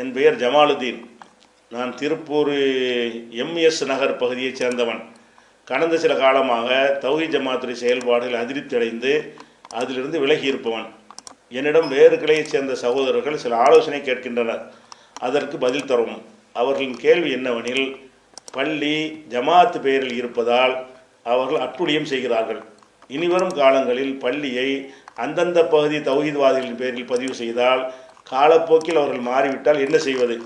என் பெயர் ஜமாலுதீன். நான் திருப்பூர் எம்எஸ் நகர் பகுதியைச் சேர்ந்தவன். கடந்த சில காலமாக தௌஹி ஜமாத்துறை செயல்பாடுகள் அதிருப்தி அடைந்து அதிலிருந்து விலகி இருப்பவன். என்னிடம் வேறு கிளையைச் சேர்ந்த சகோதரர்கள் சில ஆலோசனை கேட்கின்றனர். அதற்கு பதில் தரும் அவர்களின் கேள்வி என்னவெனில் பள்ளி ஜமாத் பெயரில் இருப்பதால் அவர்கள் அட்டுழியம் செய்கிறார்கள். இனிவரும் காலங்களில் பள்ளியை அந்தந்த பகுதி தௌஹீத்வாதிகளின் பேரில் பதிவு செய்தால் காலப்போக்கில் அவர்கள் மாறிவிட்டால் என்ன செய்வது?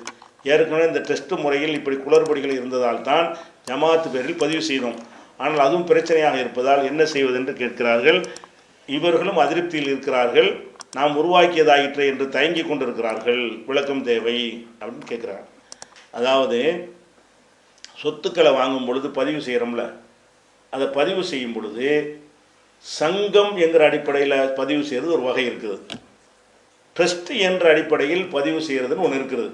ஏற்கனவே இந்த டெஸ்ட் முறையில் இப்படி குளறுபடிகள் இருந்ததால் தான் ஜமாத்து பேரில் பதிவு செய்தோம். ஆனால் அதுவும் பிரச்சனையாக இருப்பதால் என்ன செய்வது என்று கேட்கிறார்கள். இவர்களும் அதிருப்தியில் இருக்கிறார்கள். நாம் உருவாக்கியதாயிற்று என்று தயங்கி கொண்டிருக்கிறார்கள். விளக்கம் தேவை அப்படின்னு கேட்குறாங்க. அதாவது சொத்துக்களை வாங்கும் பொழுது பதிவு செய்கிறோம்ல அதை பதிவு செய்யும் பொழுது சங்கம் என்கிற அடிப்படையில் பதிவு செய்கிறது ஒரு வகை இருக்குது. ட்ரஸ்ட் என்ற அடிப்படையில் பதிவு செய்கிறதுன்னு ஒன்று இருக்குது.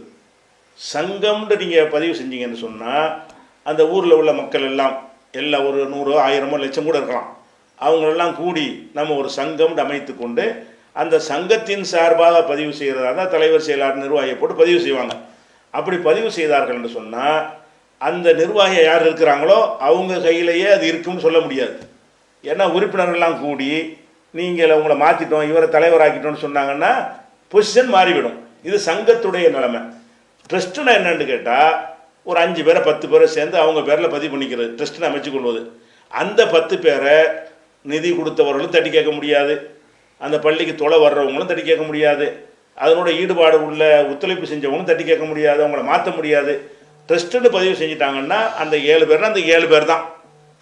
சங்கம்னு நீங்கள் பதிவு செஞ்சீங்கன்னு சொன்னால் அந்த ஊரில் உள்ள மக்கள் எல்லாம் எல்லா ஒரு நூறு ஆயிரமோ லட்சம் கூட இருக்கலாம். அவங்களெல்லாம் கூடி நம்ம ஒரு சங்கம் அமைத்து கொண்டு அந்த சங்கத்தின் சார்பாக பதிவு செய்கிறதா தான் தலைவர் செயலாளர் நிர்வாகியை போட்டு பதிவு செய்வாங்க. அப்படி பதிவு செய்தார்கள் என்று சொன்னால் அந்த நிர்வாகி யார் இருக்கிறாங்களோ அவங்க கையிலேயே அது இருக்கும்னு சொல்ல முடியாது. ஏன்னா உறுப்பினர்கள்லாம் கூடி நீங்கள் உங்களை மாற்றிட்டோம் இவரை தலைவராக்கிட்டோம்னு சொன்னாங்கன்னா பொசிஷன் மாறிவிடும். இது சங்கத்துடைய நிலைமை. ட்ரஸ்ட்டுனா என்னன்னு கேட்டால் ஒரு அஞ்சு பேரை பத்து பேரை சேர்ந்து அவங்க பேரில் பதிவு பண்ணிக்கிறது. ட்ரஸ்ட்டுன்னு அமைச்சு கொள்வது. அந்த பத்து பேரை நிதி கொடுத்தவர்களும் தட்டி கேட்க முடியாது. அந்த பள்ளிக்கு தொலை வர்றவங்களும் தட்டி கேட்க முடியாது. அதனோட ஈடுபாடு உள்ள ஒத்துழைப்பு செஞ்சவங்களும் தட்டி கேட்க முடியாது. அவங்கள மாற்ற முடியாது. ட்ரஸ்ட்டுன்னு பதிவு செஞ்சிட்டாங்கன்னா அந்த ஏழு பேர்னா அந்த ஏழு பேர் தான்.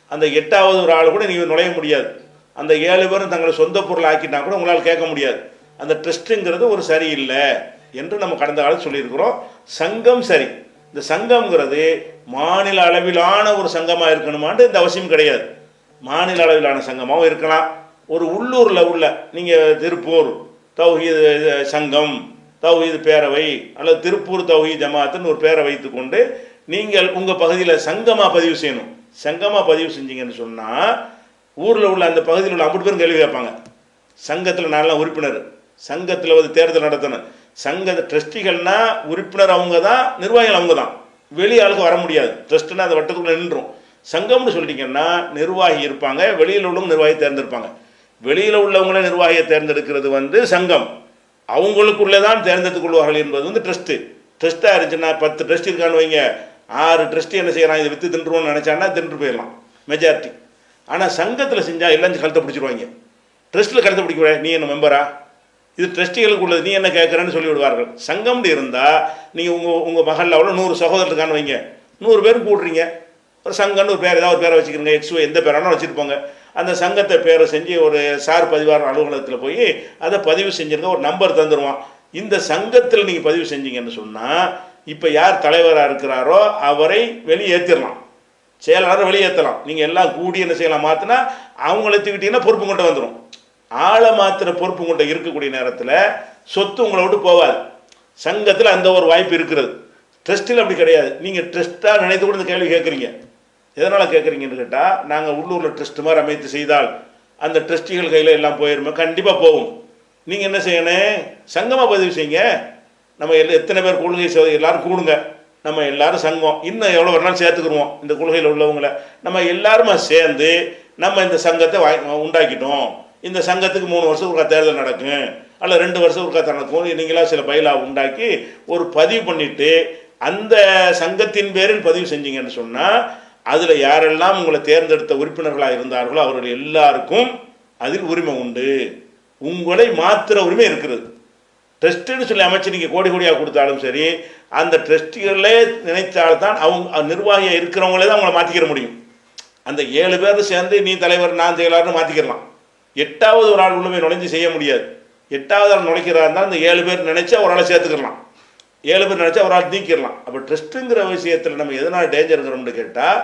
அந்த எட்டாவது ஒரு ஆள் கூட நீங்கள் நுழைய முடியாது. அந்த ஏழு பேரும் தங்களை சொந்த பொருள் ஆக்கிட்டா கூட உங்களால் கேட்க முடியாது. அந்த ட்ரஸ்ட்டுங்கிறது ஒரு சரியில்லை என்று நம்ம கடந்த காலத்தில் சொல்லியிருக்கிறோம். சங்கம் சரி. இந்த சங்கம்ங்கிறது மாநில அளவிலான ஒரு சங்கமாக இருக்கணுமான்ட்டு இந்த அவசியம் கிடையாது. மாநில அளவிலான சங்கமாகவும் இருக்கலாம். ஒரு உள்ளூரில் உள்ள நீங்கள் திருப்பூர் தௌஹீது இது சங்கம் தௌஹீது பேரவை அல்லது திருப்பூர் தௌஹீத் ஜமாத்துன்னு ஒரு பேரை வைத்துக்கொண்டு நீங்கள் உங்கள் பகுதியில் சங்கமாக பதிவு செய்யணும். சங்கமாக பதிவு செஞ்சீங்கன்னு சொன்னால் ஊரில் உள்ள அந்த பகுதியில் உள்ள ஐம்பது பேரும் கேள்வி கேட்பாங்க. சங்கத்தில் நல்ல உறுப்பினர். சங்கத்தில் வந்து தேர்தல் நடத்தணும். சங்க ட்ரஸ்டிகள்னா உறுப்பினர் அவங்க தான் நிர்வாகிகள் அவங்க தான் வெளி ஆளுக்கு வர முடியாது. ட்ரஸ்ட்னா அந்த வட்டத்துக்குள்ளே நின்றும் சங்கம்னு சொல்லிட்டீங்கன்னா நிர்வாகி இருப்பாங்க வெளியில் உள்ளவங்க நிர்வாகி தேர்ந்தெடுப்பாங்க. வெளியில் உள்ளவங்களே நிர்வாகியை தேர்ந்தெடுக்கிறது வந்து சங்கம். அவங்களுக்குள்ளே தான் தேர்ந்தெடுத்துக் கொள்வார்கள் என்பது வந்து ட்ரஸ்ட்டு ட்ரஸ்ட்டாக இருந்துச்சுன்னா பத்து ட்ரஸ்ட் இருக்கான்னு வைங்க. ஆறு ட்ரஸ்ட் என்ன செய்கிறான் இதை விற்று தின்றுவோம்னு நினச்சான்னா தின்று போயிடலாம். மெஜாரிட்டி ஆனால் சங்கத்தில் செஞ்சால் எல்லாம் கழுத்தை பிடிச்சிருவாங்க. ட்ரஸ்ட்டில் கழுத்தை பிடிக்க நீ என்ன மெம்பரா இது ட்ரஸ்டிகளுக்கு உள்ளது நீ என்ன கேட்குறேன்னு சொல்லிவிடுவார்கள் சங்கம்னு இருந்தால் நீங்கள் உங்கள் உங்கள் மகளில் அவ்வளோ நூறு சகோதரத்துக்கான வைங்க. நூறு பேரும் கூடுறீங்க ஒரு சங்கம்னு ஒரு பேர் ஏதாவது ஒரு பேரை வச்சுக்கிறீங்க எக்ஸ்ஓ எந்த பேரானோ வச்சுருப்போங்க அந்த சங்கத்தை பேரை செஞ்சு ஒரு சார் பதிவாளர் அலுவலகத்தில் போய் அதை பதிவு செஞ்சுருந்தா ஒரு நம்பர் தந்துடுவான் இந்த சங்கத்தில் நீங்கள் பதிவு செஞ்சீங்கன்னு சொன்னால் இப்போ யார் தலைவராக இருக்கிறாரோ அவரை வெளியேற்றிடலாம் செயலாளரை வெளியேற்றலாம் நீங்கள் எல்லாம் கூடி என்ன செய்யலாம்? மாற்றினா அவங்கள தூக்கிட்டிங்கன்னா பொறுப்பு கொண்டு வந்துடும் ஆளை மாத்திர பொறுப்பு கொண்டு இருக்கக்கூடிய நேரத்தில் சொத்து உங்களை விட்டு போகாது. சங்கத்தில் அந்த ஒரு வாய்ப்பு இருக்கிறது. ட்ரஸ்ட்டில் அப்படி கிடையாது. நீங்கள் ட்ரஸ்ட்டாக நினைத்து கூட இந்த கேள்வி கேட்குறீங்க. எதனால் கேட்குறீங்கன்னு கேட்டால் நாங்கள் உள்ளூரில் ட்ரஸ்ட் மாதிரி அமைத்து செய்தால் அந்த ட்ரஸ்டிகள் கையில் எல்லாம் போயிருமே கண்டிப்பாக போகும். நீங்கள் என்ன செய்யணும்? சங்கமாக பதிவு செய்யுங்க. நம்ம எல்லாம் எத்தனை பேர் கொள்கை செ- எல்லோரும் கூடுங்க. நம்ம எல்லாரும் சங்கம் இன்னும் எவ்வளோ ஒரு நாள் சேர்த்துக்கிடுவோம் இந்த கொள்கையில் உள்ளவங்கள. நம்ம எல்லாருமே சேர்ந்து நம்ம இந்த சங்கத்தை வாய் உண்டாக்கிட்டோம். இந்த சங்கத்துக்கு மூணு வருஷம் ஒருக்கா தேர்தல் நடக்கும். அல்ல ரெண்டு வருஷம் ஒருக்கா நடக்கும் நீங்களா சில பயிலா உண்டாக்கி ஒரு பதிவு பண்ணிவிட்டு அந்த சங்கத்தின் பேரில் பதிவு செஞ்சீங்கன்னு சொன்னால் அதில் யாரெல்லாம் உங்களை தேர்ந்தெடுத்த உறுப்பினர்களாக இருந்தார்களோ அவர்கள் எல்லாருக்கும் அதில் உரிமை உண்டு. உங்களை மாத்திர உரிமை இருக்கிறது. ட்ரஸ்ட்டுன்னு சொல்லி அமைச்சு நீங்கள் கோடி கோடியாக கொடுத்தாலும் சரி அந்த ட்ரஸ்டிகளே நினைத்தால்தான் அவங்க நிர்வாகியாக இருக்கிறவங்களே தான் அவங்கள மாற்றிக்கிற முடியும். அந்த ஏழு பேர் சேர்ந்து நீ தலைவர் நான் செயலாளர்னு மாற்றிக்கிடலாம் எட்டாவது ஒரு ஆள் உள்ளவே நுழைஞ்சு செய்ய முடியாது. எட்டாவது ஆள் நுழைக்கிறா இருந்தால் அந்த ஏழு பேர் நினைச்சா ஒரு ஆளை சேர்த்துக்கலாம் ஏழு பேர் நினைச்சா ஒரு ஆள் நீக்கிடலாம். அப்போ ட்ரஸ்ட்டுங்கிற விஷயத்தில் நம்ம எதனால் டேஞ்சர் இருக்கிறோம்னு கேட்டால்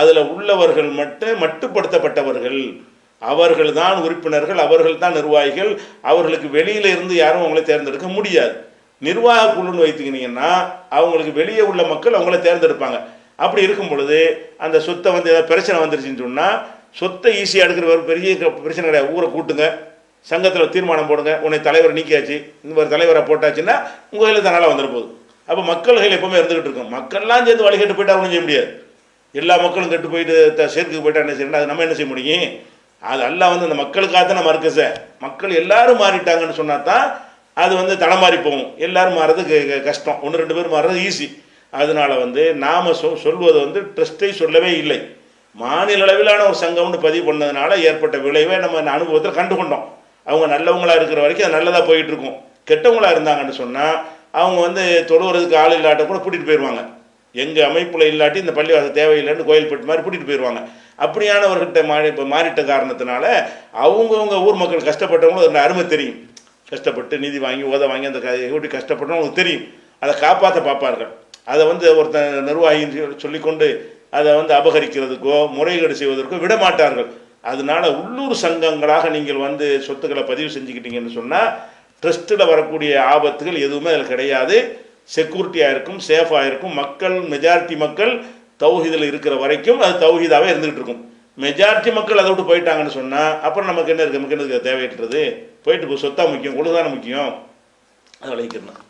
அதில் உள்ளவர்கள் மட்டும் மட்டுப்படுத்தப்பட்டவர்கள். அவர்கள் தான் உறுப்பினர்கள் அவர்கள் தான் நிர்வாகிகள். அவர்களுக்கு வெளியில இருந்து யாரும் அவங்களை தேர்ந்தெடுக்க முடியாது. நிர்வாக குழுன்னு வைத்துக்கினீங்கன்னா அவங்களுக்கு வெளியே உள்ள மக்கள் அவங்கள தேர்ந்தெடுப்பாங்க. அப்படி இருக்கும் பொழுது அந்த சொத்தை வந்து ஏதாவது பிரச்சனை வந்துருச்சுன்னு சொன்னால் சொத்தை ஈஸியாக எடுக்கிற ஒரு பெரிய க- பிரச்சனை கிடையாது. ஊரை கூட்டுங்க சங்கத்தில் தீர்மானம் போடுங்க உன்னை தலைவர் நீக்கியாச்சு இந்த ஒரு தலைவரை போட்டாச்சுன்னா உங்கள் கையில் தனால் வந்துட போகுது. அப்போ மக்கள்கள் எப்பவுமே இருந்துகிட்டு இருக்கும். மக்கள்லாம் சேர்ந்து வழிகட்டு போயிட்டா ஒன்றும் செய்ய முடியாது. எல்லா மக்களும் கெட்டு போயிட்டு த- சேர்த்துக்கு போயிட்டா என்ன செய்யணும் அது நம்ம என்ன செய்ய முடியும்? அது எல்லாம் வந்து அந்த மக்களுக்காக தான் மறுக்கச மக்கள் எல்லாரும் மாறிட்டாங்கன்னு சொன்னால் தான் அது வந்து தலைமாறி போகும். எல்லாரும் மாறுறது கஷ்டம். ஒன்று ரெண்டு பேர் மாறுறது ஈஸி அதனால வந்து நாம் சொ சொல்வது வந்து ட்ரஸ்ட்டை சொல்லவே இல்லை. மாநில அளவிலான ஒரு சங்கம்னு பதிவு பண்ணதுனால ஏற்பட்ட விளைவை நம்ம இந்த அனுபவத்தில் கண்டு கொண்டோம் அவங்க நல்லவங்களாக இருக்கிற வரைக்கும் அது நல்லதாக போயிட்டு இருக்கும் இருந்தாங்கன்னு சொன்னால் அவங்க வந்து தொழுவுறதுக்கு ஆள் இல்லாட்ட கூட கூட்டிகிட்டு போயிடுவாங்க எங்கள் அமைப்பில் இல்லாட்டி இந்த பள்ளிவாசல் தேவையில்லைன்னு கோயில்பட்டு மாதிரி கூட்டிகிட்டு போயிடுவாங்க அப்படியானவர்கிட்ட மாறி இப்போ மாறிட்ட காரணத்தினால அவங்கவுங்க ஊர் மக்கள் கஷ்டப்பட்டவங்களும் அதில் அருமை தெரியும். கஷ்டப்பட்டு நிதி வாங்கி உதவ வாங்கி அந்த க- எப்படி கஷ்டப்பட்டவங்களுக்கு தெரியும். அதை காப்பாற்ற பார்ப்பார்கள். அதை வந்து ஒருத்தன் நிர்வாகி சொல்லிக்கொண்டு அதை வந்து அபகரிக்கிறதுக்கோ முறைகேடு செய்வதற்கோ விட மாட்டார்கள் அதனால உள்ளூர் சங்கங்களாக நீங்கள் வந்து சொத்துக்களை பதிவு செஞ்சுக்கிட்டீங்கன்னு சொன்னால் ட்ரஸ்ட்டில் வரக்கூடிய ஆபத்துகள் எதுவுமே அதில் கிடையாது. செக்யூரிட்டியாக இருக்கும் சேஃபாக இருக்கும் மக்கள் மெஜாரிட்டி மக்கள் தௌஹீதில் இருக்கிற வரைக்கும் அது தௌஹீதாவே இருந்துகிட்டு இருக்கும். மெஜாரிட்டி மக்கள் அதை விட்டு போயிட்டாங்கன்னு சொன்னால் அப்புறம் நமக்கு என்ன இருக்குது நமக்கு என்ன இருக்குது தேவையற்றது. போயிட்டு இப்போ சொத்தா முக்கியம் ஒழுதான முக்கியம்? அதை விளைவிக்கிறேன்